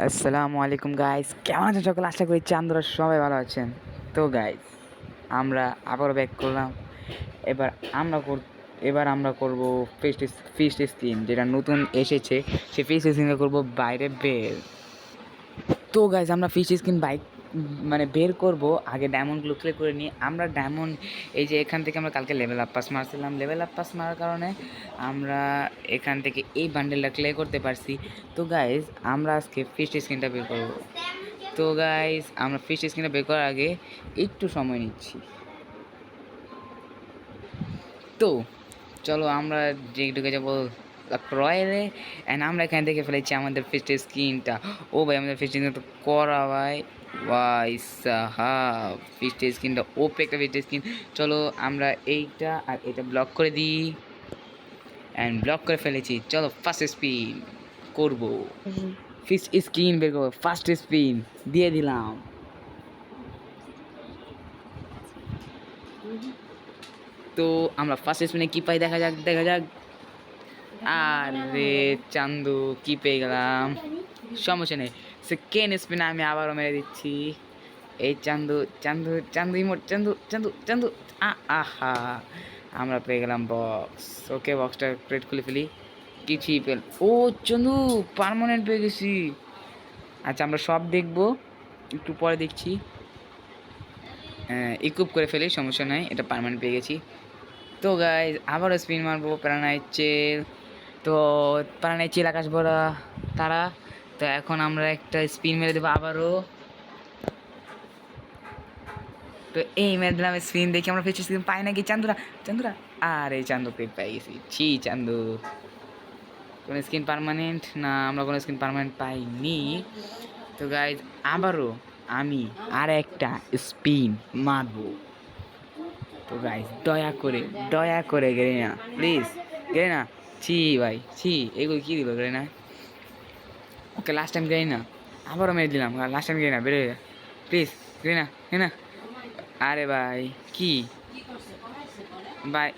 আসসালামু আলাইকুম গাইস কেমন আছেন সকলে? আশা করি চান্দরা সবাই ভালো আছেন। তো গাইস আমরা আবারও ব্যাক করলাম। এবার আমরা কর, এবার আমরা করব ফিস্ট ফিস্ট স্কিন যেটা নতুন এসেছে। সেই ফিস্ট স্কিনটা করব বাইরে বের। তো গাইস আমরা ফিস্ট স্কিন বাইক মানে বের করব, আগে ডায়মন্ডগুলো ক্লিক করে নিই আমরা ডায়মন্ড এই যে এখান থেকে আমরা কালকে লেভেল আপ পাস মারছিলাম। লেভেল আপ পাস মারার কারণে আমরা এখান থেকে এই বান্ডেলটা ক্লে করতে পারছি। তো গাইজ আমরা আজকে ফিস্ট স্ক্রিনটা বের করব। তো গাইজ আমরা ফিস্ট স্ক্রিনটা বের করার আগে একটু সময় নিচ্ছি। তো চলো আমরা যে ঢুকে যাব রয়্যালে অ্যান্ড আমরা এখান থেকে ফেলেছি আমাদের ফিস্ট স্ক্রিনটা ও ভাই, আমাদের ফিস্ট স্ক্রিন তো করা ভাই। সাহাব ফিস্ট স্ক্রিনটা ওপে একটা ফিস্ট স্ক্রিন চলো আমরা এইটা আর এটা ব্লক করে দিই। অ্যান্ড ব্লক করে ফেলেছি। চলো ফার্স্ট স্পিন করব। ফিস্ট স্ক্রিন বের করব। ফার্স্ট স্পিন দিয়ে দিলাম। তো আমরা ফার্স্ট স্পিনে কী পাই? দেখা যাক দেখা যাক। আরে চান্দু কি পেয়ে গেলাম? সমস্যা নেই। সেকেন্ড স্পিনে আমি আবারও মেরে দিচ্ছি এই চান্দু চান্দু চান্দু ইমোট চান্দু চান্দু চান্দু আহা আমরা পেয়ে গেলাম বক্স ওকে বক্সটা ক্রেট খুলে ফেলি কিছুই পেল ও চন্দু পারমানেন্ট পেয়ে গেছি আচ্ছা আমরা সব দেখব একটু পরে দেখছি ইকুপ করে ফেলি সমস্যা নাই এটা পারমানেন্ট পেয়ে গেছি তো গাই আবারও স্পিন মারবো প্রাণাইচের তো প্রাণাইচের আকাশ বড়া তারা তো এখন আমরা একটা স্পিন মেরে দেবো আবারও। তো এই মেরে দিলাম স্পিন দেখি আমরা ফেসে স্ক্রিন পাই নাকি? চান্দুরা চান্দুরা। আর চান্দু পেট পাই গেছি। ছি, চান্দু। কোনো স্কিন পারমানেন্ট না, আমরা কোনো স্কিন পারমানেন্ট পাইনি। তো গাইজ আবারও আমি আর একটা স্পিন মারবো। তো গাইজ দয়া করে দয়া করে গেলে না প্লিজ গেলে না ছি ভাই, ছি। এগুলো কী দিল গেলে না ওকে লাস্ট টাইম গেলে না আবারও মেরে দিলাম। লাস্ট টাইম গেলে না বেরোয় প্লিজ গেলে না গেলে না আরে ভাই, কি? ভাই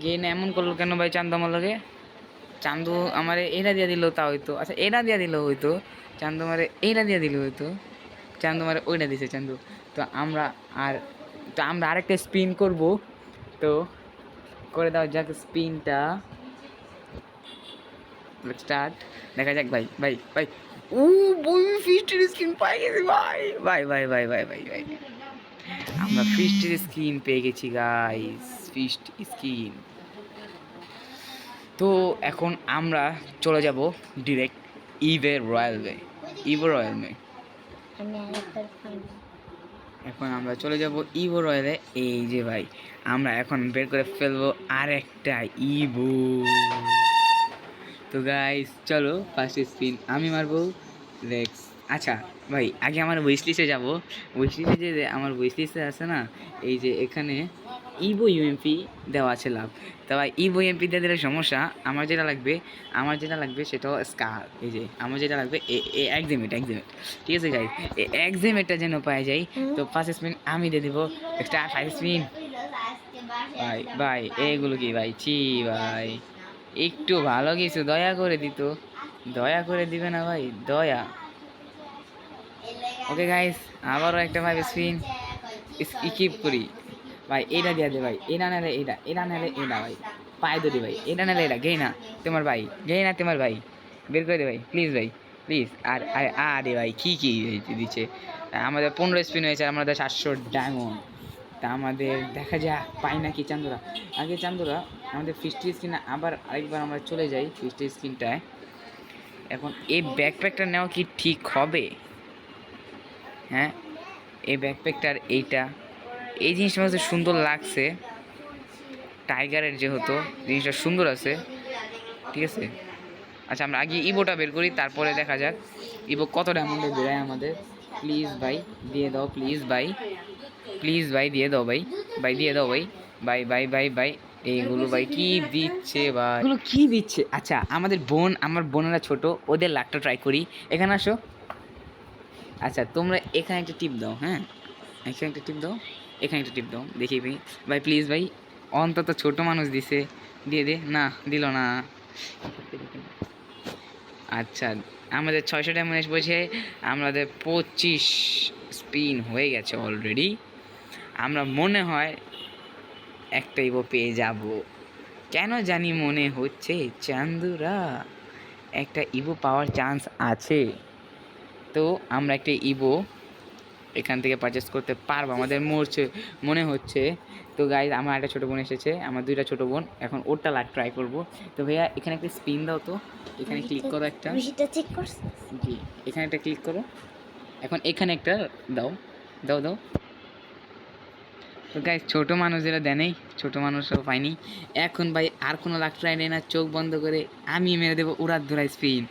গিয়ে না এমন করল কেন ভাই চান্দু আমার লগে? চান্দু আমারে এটা দিয়ে দিল তা হইতো। আচ্ছা এটা দিয়ে দিল হইতো। চান্দু আমারে এইটা দিয়ে দিল হইতো। চান্দু আমারে ওইটা দিছে, চান্দু। তো আমরা আর, তো আমরা আরেকটা স্পিন করব। তো, করে দাও যাক স্পিনটা স্টার্ট দেখা যাক ভাই ভাই ভাই। ও বই ফিস্টের স্কিন পাই গেছি ভাই। ভাই ভাই ভাই ভাই ভাই ভাই। আমরা ফিস্টের স্কিন পেয়ে গেছি গাইস ফিস্ট স্কিন তো এখন আমরা চলে যাব direct evo royal way evo royal way আমি আরেকবার ফাইনাল এখন আমরা চলে যাব ইভো রয়্যালে এই যে ভাই আমরা এখন বের করে ফেলব আর একটা ইভো তো গাইস চলো ফার্স্ট স্পিন আমি মারবো লেক্স আচ্ছা ভাই আগে আমার উইশ লিস্টে যাব। উইশ যে আমার উইশ আছে না এই যে এখানে ইভো ইউএমপি দেওয়া আছে লাভ তা ভাই ইভো ইউএমপি দিয়ে দিলে সমস্যা আমার যেটা লাগবে আমার যেটা লাগবে সেটা স্কার এই যে আমার যেটা লাগবে এ একজিমেট একজিমেট ঠিক আছে গাইস এই একজিমেটটা যেন পাওয়া যায় তো ফার্স্ট স্পিন আমি দিয়ে দেবো এক্সট্রা ফাইভ স্পিন ভাই ভাই এগুলো কি ভাই? চি ভাই। একটু ভালো কিছু দয়া করে দিত। দয়া করে দিবে না ভাই, দয়া। ওকে গাইস আবারও একটা ভাই স্পিন স্কিপ করি। ভাই, এটা দিয়া দে ভাই, এটা নালে এটা এটা নালে এটা ভাই। পায়ে ধরি ভাই, এটা নালে এটা, গেই না। তোমার ভাই, গেই না তোমার ভাই। বের করে দে ভাই প্লিজ ভাই প্লিজ আর আর, আরে ভাই, কী কী দিচ্ছে? আমাদের পনেরো স্পিন হয়েছে আমাদের সাতশো ডায়মন্ড তা আমাদের দেখা যাক, পাই নাকি চান্দুরা। আগে চান্দুরা, আমাদের ফিস্টি স্কিনে আবার আরেকবার আমরা চলে যাই ফিস্টি স্ক্রিনটায় এখন এই ব্যাকপ্যাকটা নেওয়া কি ঠিক হবে? হ্যাঁ এই ব্যাকপ্যাকটার এইটা। এই জিনিসটা আমাদের সুন্দর লাগছে। টাইগারের যেহেতু, জিনিসটা সুন্দর আছে। ঠিক আছে? আচ্ছা আমরা আগে ইবোটা বের করি, তারপরে দেখা যাক। ইবো কত ডায়মন্ডে বেরোয় আমাদের? প্লিজ ভাই, দিয়ে দাও প্লিজ ভাই। প্লিজ ভাই দিয়ে দাও ভাই ভাই দিয়ে দাও ভাই ভাই ভাই ভাই ভাই এইগুলো ভাই কি দিচ্ছে ভাই এগুলো কি দিচ্ছে? আচ্ছা আমাদের বোন, আমার বোনেরা ছোট, ওদের লাকটা ট্রাই করি। এখানে আসো। আচ্ছা তোমরা এখানে একটা টিপ দাও হ্যাঁ? এখানে একটা টিপ দাও। এখানে একটা টিপ দাও, দেখি ভাই ভাই প্লিজ ভাই অন্তত ছোট মানুষ দিছে। দিয়ে দে। না, দিল না। আচ্ছা আমাদের ছয়শো এসে বলছে আমাদের পঁচিশ স্পিন হয়ে গেছে অলরেডি আমরা মনে হয় একটা ইবো পেয়ে যাব। কেন জানি মনে হচ্ছে চান্দুরা একটা ইবো পাওয়ার চান্স আছে। তো আমরা একটা ইবো এখান থেকে পারচেস করতে পারব। আমাদের মরছে মনে হচ্ছে। তো গাইজ আমার একটা ছোটো বোন এসেছে আমার দুইটা ছোটো বোন। এখন ওরটা লাগ ট্রাই করব। তো ভাইয়া এখানে একটা স্পিন দাও তো। এখানে ক্লিক করো একটা। জি এখানে একটা ক্লিক করো। এখন এখানে একটা দাও দাও দাও। তো গাইজ ছোটো মানুষেরা দেনেই ছোটো মানুষরাও পায়নি। এখন ভাই আর কোনো লাখ ট্রাই নেই না, চোখ বন্ধ করে আমি মেরে দেবো উড়ার ধরাই স্পিন।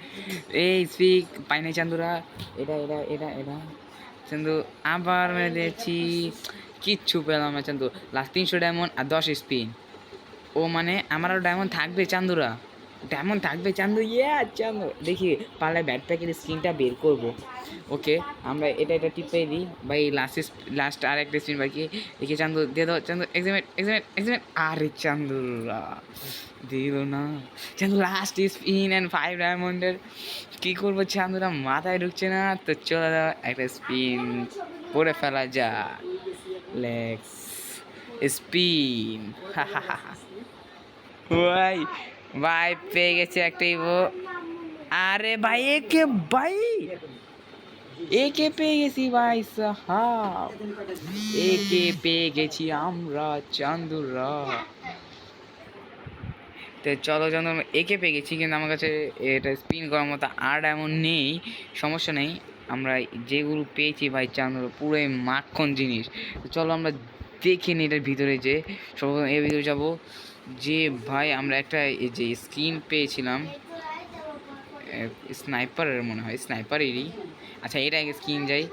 এই স্পিক পাইনি চান্দুরা। এটা এটা এটা এটা। চান্দু, আবার মেরে দিয়েছি। কিচ্ছু পেলাম না চান্দু। লাস্ট তিনশো ডায়মন্ড আর দশ স্পিন। ও মানে আমার ডায়মন্ড থাকবে চান্দুরা। ডায়মন্ড থাকবে চান্দু ইয়ে চান্দু দেখি পারলে ব্যাট প্যাকের স্ক্রিনটা বের করব। ওকে, আমরা এটা এটা টিপে দিই। ভাই লাস্ট লাস্ট আর একটা স্পিন বাকি। দেখি চান্দু, দিয়ে দাও, চান্দু এক্সামেট এক্সামেট এক্সামেট আরে চান্দুরা, দিল না। Chandu last spin and five ডায়মন্ডের কী করব চান্দুরা, মাথায় ঢুকছে না। তো চলে দাও একটা স্পিন করে ফেলা যা লেগস স্পিন হা হা হা ভাই ভাই পেয়ে গেছে একটা ইভো আরে ভাই একে ভাই। একে পেয়ে গেছি ভাই, সাহাব। একে পেয়ে গেছি আমরা, চান্দুরা। তো চলো চন্দ্র একে পেয়ে গেছি, কিন্তু আমার কাছে এটা স্পিন করার মতো আর এমন নেই, সমস্যা নেই। আমরা যেগুলো পেয়েছি ভাই, চান্দুর, পুরোই মাখন জিনিস। তো চলো আমরা দেখে নিই এটার ভিতরে যে, সর্বপ্রথম এর ভিতরে যাব যে, ভাই, আমরা একটা এই যে স্কিন পেয়েছিলাম স্নাইপারের মনে হয় স্নাইপারেরই আচ্ছা এটা আগে স্কিন যাই,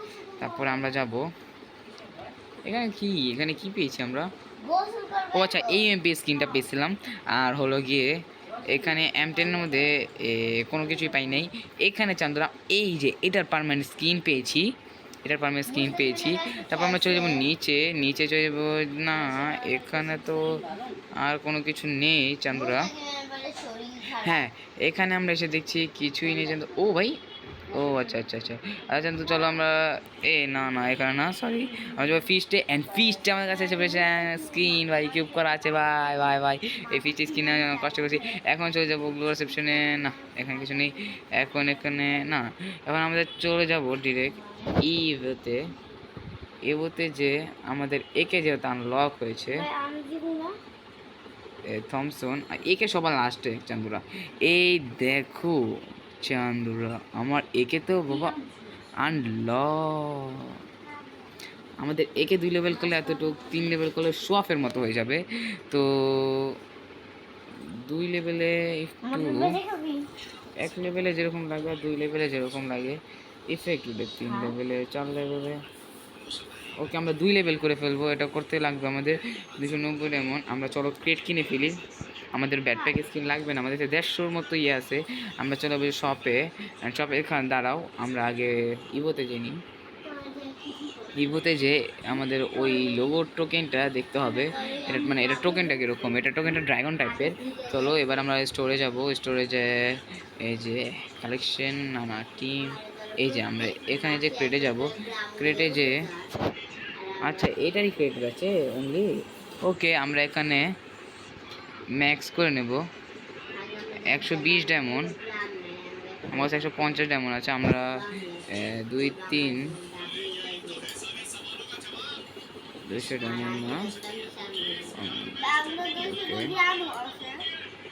তারপর আমরা যাব। এখানে কি? এখানে কি পেয়েছি আমরা? ও আচ্ছা এই এমপি স্কিনটা পেয়েছিলাম। আর হলো গিয়ে, এখানে এম টেনের মধ্যে কোনো কিছুই পাই নাই। এখানে চান্দরা, এই যে, এটার পারমানেন্ট স্কিন পেয়েছি। এটার পারমানেন্ট স্কিন পেয়েছি। তারপর আমরা চলে যাব নিচে। নিচে চলে যাব, না, এখানে তো আর কোনো কিছু নেই, চান্দরা। হ্যাঁ এখানে আমরা এসে দেখছি কিছুই নেই চান্দু ও ভাই! ও আচ্ছা আচ্ছা আচ্ছা। আচ্ছা চান্দু, চলো আমরা এ, না না, এখানে না সরি আমরা যাব ফিস্টে অ্যান্ড ফিস্টে আমার কাছে এসে পড়েছে স্ক্রিন ভাই কিউব করা আছে, ভাই ভাই ভাই। এই ফিস্টে স্ক্রিনে কষ্ট করছি। এখন চলে যাব গ্লো রিসেপশনে না, এখানে কিছু নেই। এখন এখানে না, এখন আমাদের চলে যাব ডিরেক্ট ইভতে এভোতে যে আমাদের একে যেহেতু আনলক হয়েছে থমসন একে সবার লাস্টে চান্দুরা। এই দেখো চান্দুরা আমার একে তো বাবা আনল আমাদের একে দুই লেভেল করলে এতটুকু তিন লেভেল করলে সোয়াফের মতো হয়ে যাবে। তো দুই লেভেলে একটু এক লেভেলে যেরকম লাগে আর দুই লেভেলে যেরকম লাগে। ইফেক্টিভ তিন লেভেলে চার লেভেলে ওকে আমরা দুই লেভেল করে ফেলব এটা করতে লাগবে আমাদের দুশো নব্বই এমন আমরা চলো ক্রেট কিনে ফেলি। আমাদের ব্যাট প্যাক স্কিন লাগবে না আমাদের দেড়শোর মতো ইয়ে আছে। আমরা চলো শপে শপে এখানে দাঁড়াও আমরা আগে ইভোতে জেনি ইভোতে যে আমাদের ওই লোগোর টোকেনটা দেখতে হবে। এটা মানে এটা টোকেনটা কীরকম? এটা টোকেনটা ড্রাগন টাইপের চলো এবার আমরা স্টোরে যাব। স্টোরেজে এই যে কালেকশন আমার টিম এই যে আমরা এখানে যে ক্রেটে যাব ক্রেটে যে আচ্ছা এটারই ক্রেট আছে অনলি ওকে আমরা এখানে ম্যাক্স করে নেব। একশো বিশ ডায়মন্ড আমার কাছে একশো পঞ্চাশ ডায়মন্ড আছে আমরা দুই তিন দুশো ডায়মন্ড না?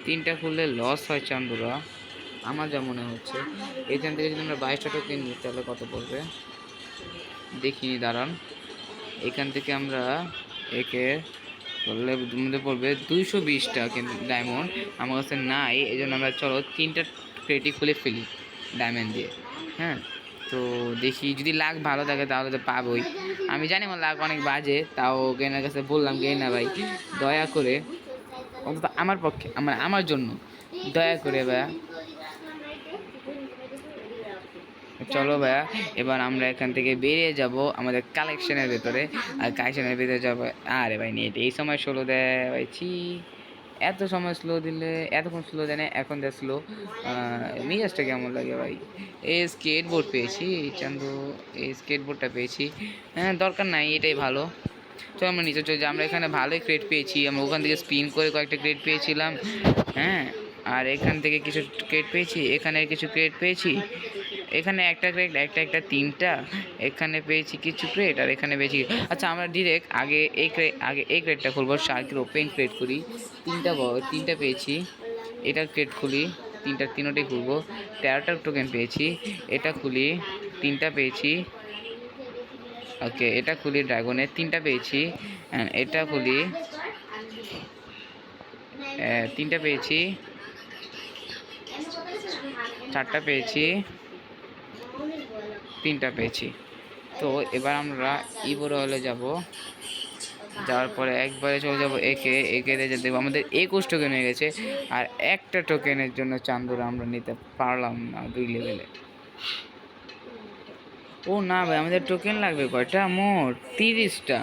তিনটা খুললে লস হয় চান্দুরা। আমার যা মনে হচ্ছে, এখান থেকে যদি আমরা বাইশটা টোকেন নিই তাহলে কত পড়বে? দেখিনি দাঁড়ান। এখান থেকে আমরা একে করলে মধ্যে পড়বে দুইশো বিশটা কিন্তু ডায়মন্ড আমার কাছে নাই এই জন্য আমরা চলো তিনটা ক্রেটি খুলে ফেলি ডায়মন্ড দিয়ে হ্যাঁ? তো দেখি, যদি লাখ ভালো থাকে তাহলে তো পাবোই। আমি জানি আমার লাখ অনেক বাজে, তাও গেনার কাছে বললাম গেনা ভাই? দয়া করে। অন্তত আমার পক্ষে, আমার আমার জন্য। দয়া করে ভাইয়া। চলো ভাইয়া, এবার আমরা এখান থেকে বেরিয়ে যাব আমাদের কালেকশনের ভেতরে। আর কালেকশনের ভেতরে যাব, আরে ভাই নেট, এই সময় স্লো দেয় ভাই এত সময় স্লো দিলে, এতক্ষণ স্লো দেয় না, এখন যা স্লো মিজাজটা কেমন লাগে ভাই? এই স্কেটবোর্ড পেয়েছি, চান্দু, এই স্কেটবোর্ডটা পেয়েছি। হ্যাঁ দরকার নাই, এটাই ভালো। চল আমরা নিচে চলে যাই, আমরা এখানে ভালোই ক্রেড পেয়েছি। আমরা ওখান থেকে স্পিন করে কয়েকটা ক্রেড পেয়েছিলাম। হ্যাঁ আর এখান থেকে কিছু ক্রেড পেয়েছি, এখানে কিছু ক্রেড পেয়েছি। এখানে একটা ক্রেড একটা একটা তিনটা। এখানে পেয়েছি কিছু ক্রেড আর এখানে পেয়েছি আচ্ছা আমরা ডিরেক্ট আগে এই ক্রেড আগে এই ক্রেডটা খুলবো শার্কের ওপেন ক্রেড করি তিনটা তিনটা পেয়েছি। এটা ক্রেড খুলি। তিনটা তিনোটাই খুলবো। তেরোটা টোকেন পেয়েছি। এটা খুলি। তিনটা পেয়েছি। ওকে এটা খুলি ড্রাগনের তিনটা পেয়েছি। এটা খুলি। আহ, তিনটা পেয়েছি। চারটা পেয়েছি। তিনটা পেয়েছি। তো এবার আমরা ইবোর হলে যাব। যাওয়ার পরে একবারে চলে যাব একে একে যে দেখব আমাদের একুশ টোকেন হয়ে গেছে আর একটা টোকেনের জন্য চান্দুরা আমরা নিতে পারলাম না দুই লেভেলে ও না ভাই, আমাদের টোকেন লাগবে কয়টা? মোট তিরিশটা।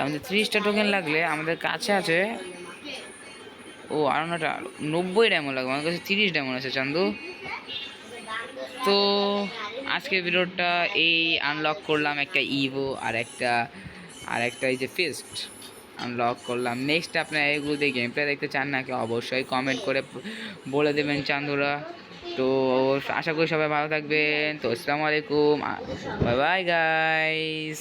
আমাদের তিরিশটা টোকেন লাগলে আমাদের কাছে আছে, ও আর নটা নব্বই ডায়মন্ড লাগবে। আমার কাছে তিরিশ ডায়মন্ড আছে চান্দু। তো আজকের ভিডিওটা এই আনলক করলাম একটা ইভো আর একটা আর একটা এই যে ফিস্ট আনলক করলাম। নেক্সট আপনারা এগুলো দিয়ে গেম প্লে দেখতে চান না কি অবশ্যই কমেন্ট করে বলে দেবেন চান্দুরা। তো আশা করি সবাই ভালো থাকবেন। তো আসসালামু আলাইকুম। Bye bye guys